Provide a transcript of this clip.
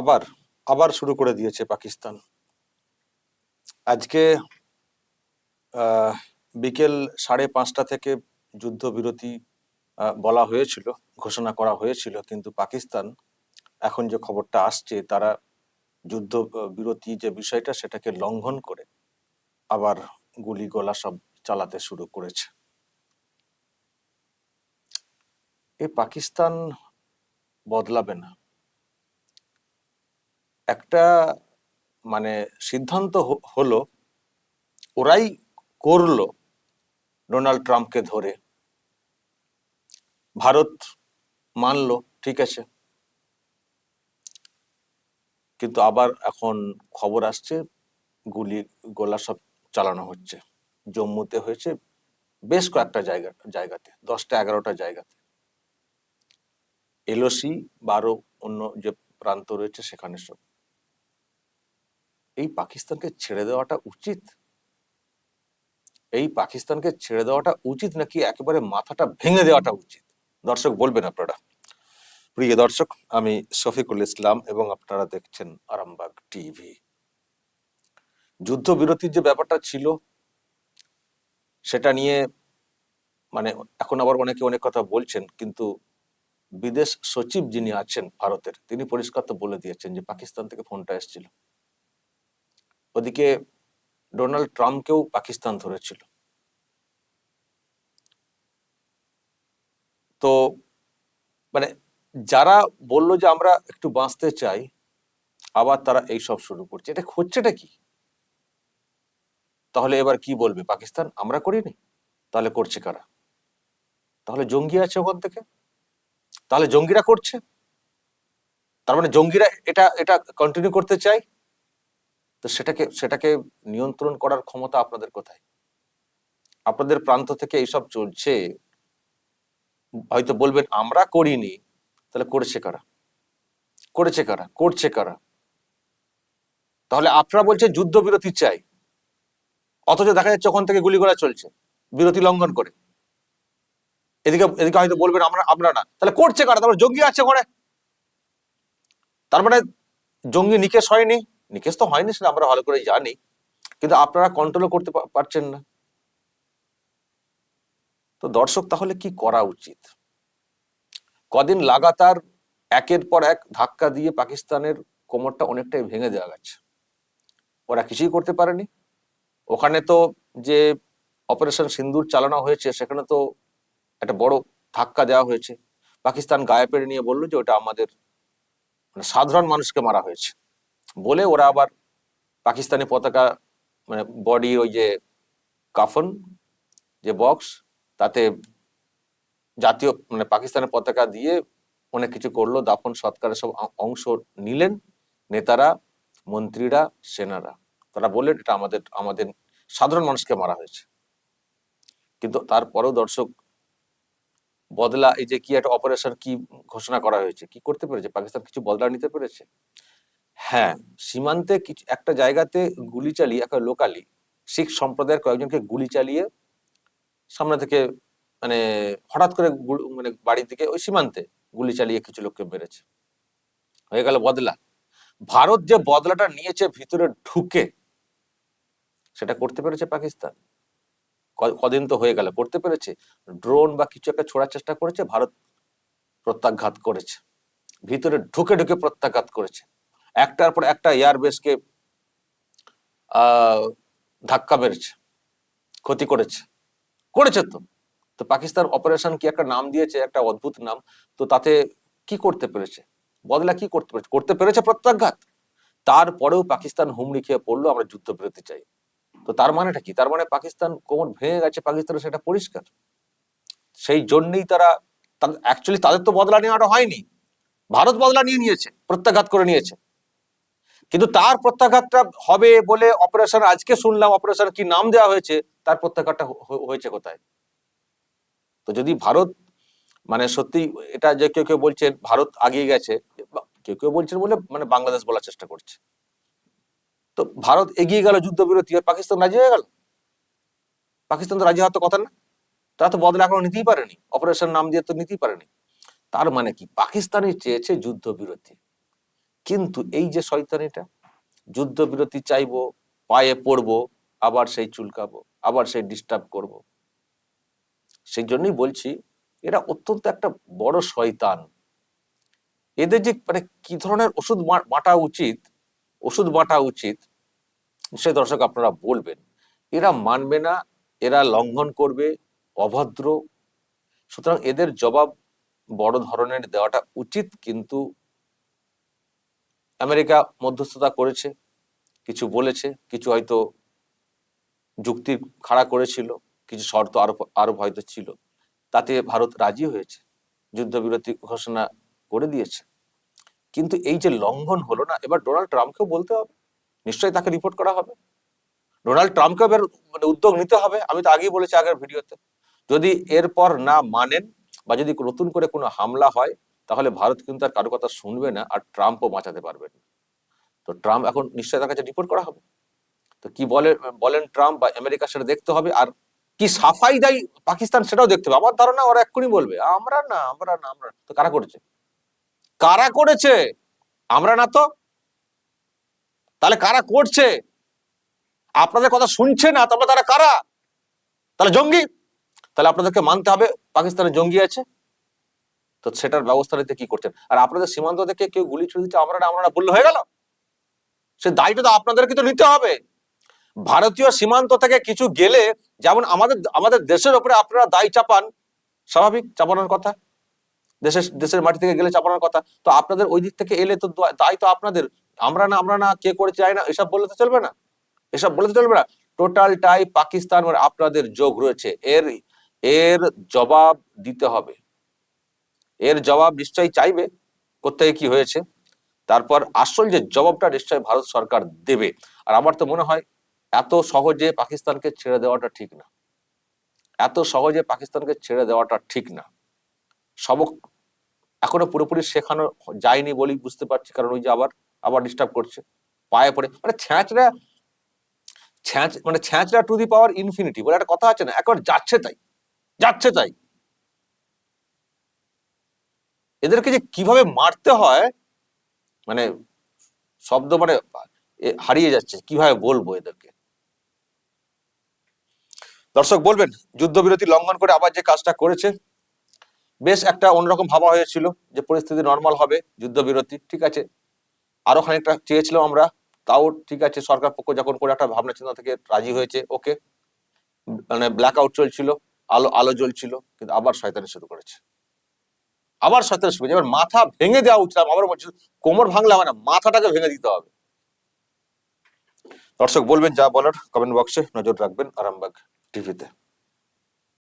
আবার আবার শুরু করে দিয়েছে পাকিস্তান। আজকে বিকেল সাড়ে পাঁচটা থেকে যুদ্ধবিরতি বলা হয়েছিল, ঘোষণা করা হয়েছিল, কিন্তু পাকিস্তান এখন যে খবরটা আসছে, তারা যুদ্ধ বিরতি যে বিষয়টা, সেটাকে লঙ্ঘন করে আবার গুলি গোলা সব চালাতে শুরু করেছে। এ পাকিস্তান বদলাবে না। একটা মানে সিদ্ধান্ত হলো, ওরাই করল ডোনাল্ড ট্রাম্পকে ধরে। ভারত মানলো, ঠিক আছে। কিন্তু আবার এখন খবর আসছে, গুলি, গোলা সব চালানো হচ্ছে। জম্মুতে হয়েছে বেশ কয়েকটা জায়গা, জায়গাতে, দশটা, এগারোটা জায়গাতে। এলওসি বা আরও অন্য যে প্রান্ত রয়েছে, সেখানে সব এই পাকিস্তানকে ছেড়ে দেওয়াটা উচিত? এই পাকিস্তানকে ছেড়ে দেওয়াটা উচিত নাকি একেবারে মাথাটা ভেঙে দেওয়াটা উচিত? দর্শক বলবেন আপনারা। প্রিয় দর্শক, আমি শফিকুল ইসলাম এবং আপনারা দেখছেন আরামবাগ টিভি। যুদ্ধবিরতির যে ব্যাপারটা ছিল, সেটা নিয়ে মানে এখন আবার অনেকে অনেক কথা বলছেন, কিন্তু বিদেশ সচিব যিনি আছেন ভারতের, তিনি পরিষ্কার তো বলে দিয়েছেন যে পাকিস্তান থেকে ফোনটা এসেছিল। ওদিকে ডোনাল্ড ট্রাম্পকেও পাকিস্তান ধরেছিল। তো মানে যারা বলল যে আমরা একটু বাঁচতে চাই, আবার তারা এই সব শুরু করছে। এটা হচ্ছেটা কি? তাহলে এবার কি বলবে? পাকিস্তান, আমরা করিনি? তাহলে করছে কারা? তাহলে জঙ্গি আছে ওখান থেকে? তাহলে জঙ্গিরা করছে? তার মানে জঙ্গিরা এটা এটা কন্টিনিউ করতে চাই তো সেটাকে সেটাকে নিয়ন্ত্রণ করার ক্ষমতা আপনাদের কোথায়? আপনাদের প্রান্ত থেকে এইসব চলছে। হয়তো বলবেন, আমরা করিনি। তাহলে করেছে কারা? করেছে কারা? করছে কারা? তাহলে আপনারা বলছেন যুদ্ধবিরতি চাই। অথচ দেখা যাচ্ছে ওখান থেকে গুলিগোলা চলছে, বিরতি লঙ্ঘন করে। এদিকে এদিকে হয়তো বলবেন, আমরা আমরা না। তাহলে করছে কারা? তারপর জঙ্গি আছে ওখানে। তার মানে জঙ্গি নিকেশ হয়নি। নিকেশ তো হয়নি সেটা আমরা ভালো করে জানি, কিন্তু আপনারা কন্ট্রোল করতে পারছেন না। তো দর্শক, তাহলে কি করা উচিত? কদিন লাগাতার একের পর এক ধাক্কা দিয়ে পাকিস্তানের কোমরটা অনেকটাই ভেঙে দেওয়া গেছে। ওরা কিছুই করতে পারেনি। ওখানে তো যে অপারেশন সিন্দুর চালানো হয়েছে, সেখানে তো একটা বড় ধাক্কা দেওয়া হয়েছে। পাকিস্তান গায়ে পেড়ে নিয়ে বলল যে, ওটা আমাদের মানে সাধারণ মানুষকে মারা হয়েছে। বলে ওরা আবার পাকিস্তানি পতাকা মানে বডির ওই যে কাফন, যে বক্স তাতে জাতীয় মানে পাকিস্তানের পতাকা দিয়ে অনেক কিছু করল। দাফন, সৎকারের সব অংশ নিলেন নেতারা, মন্ত্রীরা, সেনারা। তারা বললেন, এটা আমাদের আমাদের সাধারণ মানুষকে মারা হয়েছে। কিন্তু তারপরেও দর্শক, বদলা, এই যে কি একটা অপারেশন কি ঘোষণা করা হয়েছে? কি করতে পেরেছে? পাকিস্তান কিছু বদলা নিতে পেরেছে? হ্যাঁ সীমান্তে কিছু, একটা জায়গাতে গুলি চালিয়ে, একটা লোকালি শিখ সম্প্রদায়ের কয়েকজনকে গুলি চালিয়ে সামনে থেকে মানে হঠাৎ করে মানে বাড়ির দিকে ওই সীমান্তে গুলি চালিয়ে কিছু লোককে মেরেছে। হয়ে গেল বদলা। ভারত যে বদলাটা নিয়েছে, ভিতরে ঢুকে, সেটা করতে পেরেছে পাকিস্তান। কদিন তো হয়ে গেল, করতে পেরেছে। ড্রোন বা কিছু একটা ছোড়ার চেষ্টা করেছে, ভারত প্রত্যাঘাত করেছে। ভিতরে ঢুকে ঢুকে প্রত্যাঘাত করেছে। একটার পর একটা এয়ারবেসকে ধাক্কা মেরেছে, ক্ষতি করেছে করেছে তো। তো পাকিস্তান অপারেশন কি একটা নাম দিয়েছে, একটা অদ্ভুত নাম? তো তাতে কি করতে পেরেছে? বদলা কি করতে পেরেছে? করতে পেরেছে প্রত্যাঘাত। তারপরেও পাকিস্তান হুমড়ি খেয়ে পড়ল, আমরা যুদ্ধবিরতি চাই। তো তার মানেটা কি? তার মানে পাকিস্তান কোমর ভেঙে গেছে, পাকিস্তানের সেটা পরিষ্কার। সেই জন্যই তারা অ্যাকচুয়ালি তাদের তো বদলা নেওয়াটা হয়নি। ভারত বদলা নিয়ে নিয়েছে, প্রত্যাঘাত করে নিয়েছে। কিন্তু তার প্রত্যাঘাতটা হবে বলে অপারেশন, আজকে শুনলাম অপারেশন কি নাম দেওয়া হয়েছে, তার প্রত্যাঘাতটা হয়েছে কোথায়? তো যদি ভারত মানে সত্যি এটা যে কেউ কেউ বলছেন, ভারত আগিয়ে গেছে কেউ কেউ বলছেন বলে মানে বাংলাদেশ বলার চেষ্টা করছে। তো ভারত এগিয়ে গেল যুদ্ধ যুদ্ধবিরতি, আর পাকিস্তান রাজি হয়ে গেল? পাকিস্তান তো রাজি হওয়ার তো কথা না। তারা তো বদলা এখনও নিতেই পারেনি। অপারেশন নাম দিয়ে তো নিতেই পারেনি। তার মানে কি? পাকিস্তানই চেয়েছে যুদ্ধ যুদ্ধবিরতি। কিন্তু এই যে শয়তানিটা, যুদ্ধবিরতি চাইব, পায়ে পড়ব, আবার সেই চুলকাবো, আবার সেই ডিস্টার্ব করব। সেই জন্যই বলছি, এরা অত্যন্ত একটা বড় শয়তান। এদের যে মানে কি ধরনের ওষুধ বাটা উচিত, ওষুধ বাটা উচিত সে দর্শক আপনারা বলবেন। এরা মানবে না, এরা লঙ্ঘন করবে, অভদ্র। সুতরাং এদের জবাব বড় ধরনের দেওয়াটা উচিত, কিন্তু আমেরিকা মধ্যস্থতা করেছে, কিছু বলেছে, কিছু হয়তো যুক্তি খাড়া করেছিল, কিছু শর্ত আরোপ আরোপ হয়তো ছিল। তাতে ভারত রাজি হয়েছে, যুদ্ধবিরতি ঘোষণা করে দিয়েছে। কিন্তু এই যে লঙ্ঘন হলো না, এবার ডোনাল্ড ট্রাম্পকেও বলতে হবে। নিশ্চয়ই তাকে রিপোর্ট করা হবে। ডোনাল্ড ট্রাম্পকে এবার মানে উদ্যোগ নিতে হবে। আমি তো আগেই বলেছি আগের ভিডিওতে। যদি এরপর না মানেন বা যদি নতুন করে কোনো হামলা হয় তাহলে ভারত কিন্তু আর কারও কথা শুনবে না আর ট্রাম্পও বাঁচাতে পারবে না। তো ট্রাম্প এখন নিশ্চয়ই তার কাছে রিপোর্ট করা হবে। তো কি বলে, বলেন ট্রাম্প বা আমেরিকা সেটা দেখতে হবে আর কি সাফাই দেয় পাকিস্তান সেটাও দেখতে হবে। আমার ধারণা ওরা এক্ষুনি বলবে, আমরা না আমরা না, আমরা তো কারা করেছে? কারা করেছে? আমরা না তো? তাহলে কারা করছে? আপনাদের কথা শুনছে না তারপরে তারা কারা? তাহলে জঙ্গি? তাহলে আপনাদেরকে মানতে হবে পাকিস্তানে জঙ্গি আছে। তো সেটার ব্যবস্থা নিতে কি করছেন? আর আপনাদের সীমান্ত থেকে কেউ গুলি ছুড়ে দিচ্ছে, আমরা আমরা বললে হয়ে গেল? সে দায়িত্ব তো আপনাদেরকে তো নিতে হবে। ভারতীয় সীমান্ত থেকে কিছু গেলে, যেমন আমাদের আমাদের দেশের উপরে আপনারা দায় চাপান, স্বাভাবিক চাপানোর কথা। দেশের দেশের মাটি থেকে গেলে চাপানোর কথা। তো আপনাদের ওই দিক থেকে এলে তো দায় তো আপনাদের। আমরা না আমরা না, কে করে চাই না, এসব বললে তো চলবে না। এসব বলে তো চলবে না। টোটাল টোটালটাই পাকিস্তান আপনাদের যোগ রয়েছে। এর এর জবাব দিতে হবে। এর জবাব নিশ্চয়ই চাইবে। কোথায় কি হয়েছে? তারপর আসল যে জবাবটা নিশ্চয়ই ভারত সরকার দেবে। আর আমার তো মনে হয়, এত সহজে পাকিস্তানকে ছেড়ে দেওয়াটা ঠিক না। এত সহজে পাকিস্তানকে ছেড়ে দেওয়াটা ঠিক না। সবক এখনও পুরোপুরি শেখানো যায়নি বলেই বুঝতে পারছি, কারণ ওই যে আবার আবার ডিস্টার্ব করছে। পায়ে পড়ে মানে ছ্যাঁচড়া, ছ্যাঁচ মানে ছ্যাঁচড়া টু দি পাওয়ার ইনফিনিটি বলে একটা কথা আছে না, একবার যাচ্ছে তাই যাচ্ছে তাই। এদেরকে যে কীভাবে মারতে হয় মানে শব্দ মানে হারিয়ে যাচ্ছে, কীভাবে বলব এদেরকে? দর্শক বলবেন, যুদ্ধবিরতি লঙ্ঘন করে আবার যে কাজটা করেছে, বেশ একটা অন্যরকম ভাবা হয়েছিল যে পরিস্থিতি নর্মাল হবে, যুদ্ধবিরতি, ঠিক আছে? আরও খানিকটা চেয়েছিলাম আমরা, তাও ঠিক আছে, সরকার পক্ষ যখন করে একটা ভাবনা চিন্তা থেকে রাজি হয়েছে ওকে মানে ব্ল্যাক আউট চলছিল, আলো আলো জ্বলছিল, কিন্তু আবার শয়তানি শুরু করেছে। আবার সতেরো করেছে। এবার মাথা ভেঙে দেওয়া উচিত, আবার বলছি, কোমর ভাঙলে মানে মাথাটাকে ভেঙে দিতে হবে দর্শক, বলবেন যা বলার কমেন্ট বক্সে নজর রাখবেন আরামবাগ টিভিতে